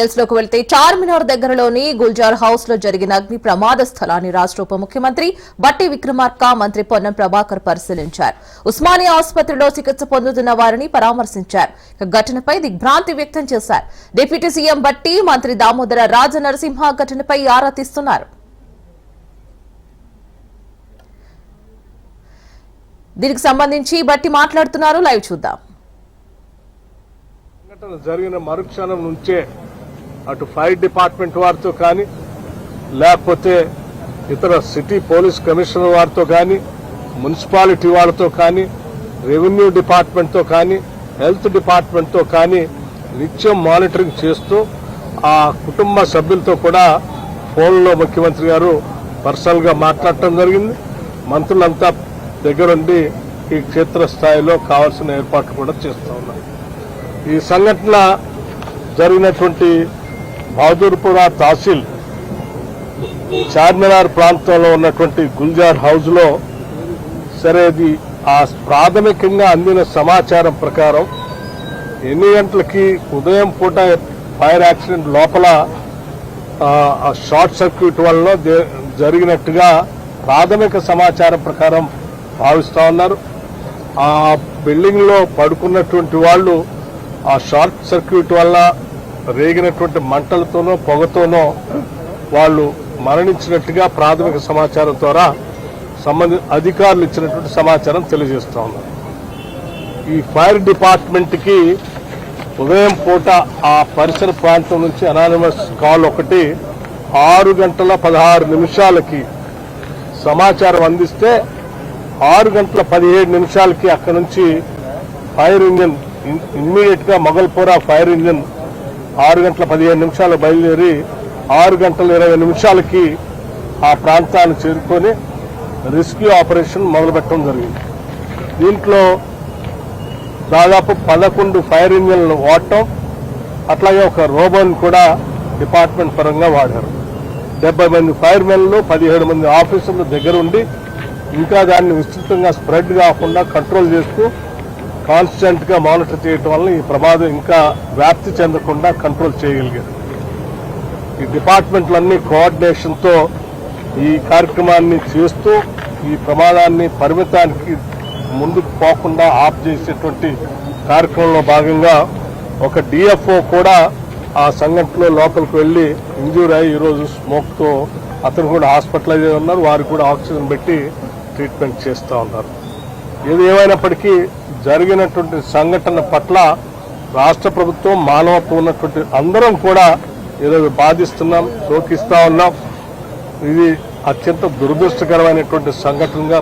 లోకి వెళ్తే చార్మినార్ దగ్గరలోని గుల్జార్ హౌస్లో జరిగిన అగ్ని ప్రమాద స్థలాన్ని రాష్ట్ర ఉప ముఖ్యమంత్రి బట్టి విక్రమార్క మంత్రి పొన్నం ప్రభాకర్ పరిశీలించారు. ఉస్మానియా ఆసుపత్రిలో చికిత్స పొందుతున్న వారిని పరామర్శించారు. ఘటనపై దిగ్భ్రాంతి వ్యక్తం చేశారు. డిప్యూటీ సీఎం బట్టి మంత్రి దామోదర రాజనరసింహ ఘటనపై ఆరా తీస్తున్నారు. దీనికి సంబంధించి బట్టి మాట్లాడుతున్నారు. లైవ్ చూద్దాం. జరిగిన మరుక్షణం నుంచే అటు ఫైర్ డిపార్ట్మెంట్ వారితో కానీ లేకపోతే ఇతర సిటీ పోలీస్ కమిషనర్ వారితో కానీ మున్సిపాలిటీ వాళ్ళతో కానీ రెవెన్యూ డిపార్ట్మెంట్తో కానీ హెల్త్ డిపార్ట్మెంట్తో కానీ నిత్యం మానిటరింగ్ చేస్తూ ఆ కుటుంబ సభ్యులతో కూడా ఫోన్లో ముఖ్యమంత్రి గారు పర్సనల్గా మాట్లాడటం జరిగింది. మంత్రులంతా దగ్గరుండి ఈ క్షేత్రస్థాయిలో కావాల్సిన ఏర్పాట్లు కూడా చేస్తూ ఉన్నారు. ఈ సంఘటన జరిగినటువంటి బహదూర్పుర తహసీల్ చార్మినార్ ప్రాంతంలో ఉన్నటువంటి గుల్జార్ హౌస్లో సరే అది ఆ ప్రాథమికంగా అందిన సమాచారం ప్రకారం ఎన్ని గంటలకి ఉదయం పూట ఫైర్ యాక్సిడెంట్ లోపల ఆ, షార్ట్ సర్క్యూట్ వల్ల జరిగినట్టుగా ప్రాథమిక సమాచారం ప్రకారం భావిస్తూ ఉన్నారు. ఆ బిల్డింగ్లో పడుకున్నటువంటి వాళ్ళు ఆ షార్ట్ సర్క్యూట్ వల్ల రేగినటువంటి మంటలతోనో పొగతోనో వాళ్ళు మరణించినట్టుగా ప్రాథమిక సమాచారం ద్వారా సంబంధిత అధికారులు ఇచ్చినటువంటి సమాచారం తెలియజేస్తా ఉన్నారు ఈ ఫైర్ డిపార్ట్మెంట్కి ఉదయం పూట ఆ పరిసర ప్రాంతం నుంచి అనానిమస్ కాల్ ఒకటి ఆరు గంటల పదహారు నిమిషాలకి సమాచారం అందిస్తే ఆరు గంటల పదిహేడు నిమిషాలకి అక్కడి నుంచి ఫైర్ ఇంజిన్ ఇమ్మీడియట్గా మొగల్పూర ఫైర్ ఇంజిన్ ఆరు గంటల పదిహేను నిమిషాలు బయలుదేరి ఆరు గంటల ఇరవై నిమిషాలకి ఆ ప్రాంతాన్ని చేరుకొని రెస్క్యూ ఆపరేషన్ మొదలుపెట్టడం జరిగింది. దీంట్లో దాదాపు పదకొండు ఫైర్ ఇంజన్లను వాడటం అట్లాగే ఒక రోబోని కూడా డిపార్ట్మెంట్ పరంగా వాడారు. డెబ్బై మంది ఫైర్ మెన్లు పదిహేడు మంది ఆఫీసర్లు దగ్గర ఉండి ఇంకా దాన్ని విస్తృతంగా స్ప్రెడ్ కాకుండా కంట్రోల్ చేస్తూ కాన్స్టెంట్గా మానిటర్ చేయడం వల్ల ఈ ప్రమాదం ఇంకా వ్యాప్తి చెందకుండా కంట్రోల్ చేయగలిగారు. ఈ డిపార్ట్మెంట్లన్నీ కోఆర్డినేషన్తో ఈ కార్యక్రమాన్ని చేస్తూ ఈ ప్రమాదాన్ని పరిమితానికి ముందుకు పోకుండా ఆఫ్ చేసేటువంటి కార్యక్రమంలో భాగంగా ఒక డిఎఫ్ఓ కూడా ఆ సంఘటనలో లోపలికి వెళ్ళి ఇంజూర్ అయ్యి ఈరోజు స్మోక్తో అతను కూడా హాస్పిటలైజ్ ఉన్నారు. వారికి కూడా ఆక్సిజన్ పెట్టి ట్రీట్మెంట్ చేస్తూ ఉన్నారు. ఏది ఏమైనప్పటికీ జరిగినటువంటి సంఘటన పట్ల రాష్ట్ర ప్రభుత్వం మానవత్వం ఉన్నటువంటి అందరం కూడా ఈరోజు బాధిస్తున్నాం శోకిస్తా ఉన్నాం. ఇది అత్యంత దురదృష్టకరమైనటువంటి సంఘటనగా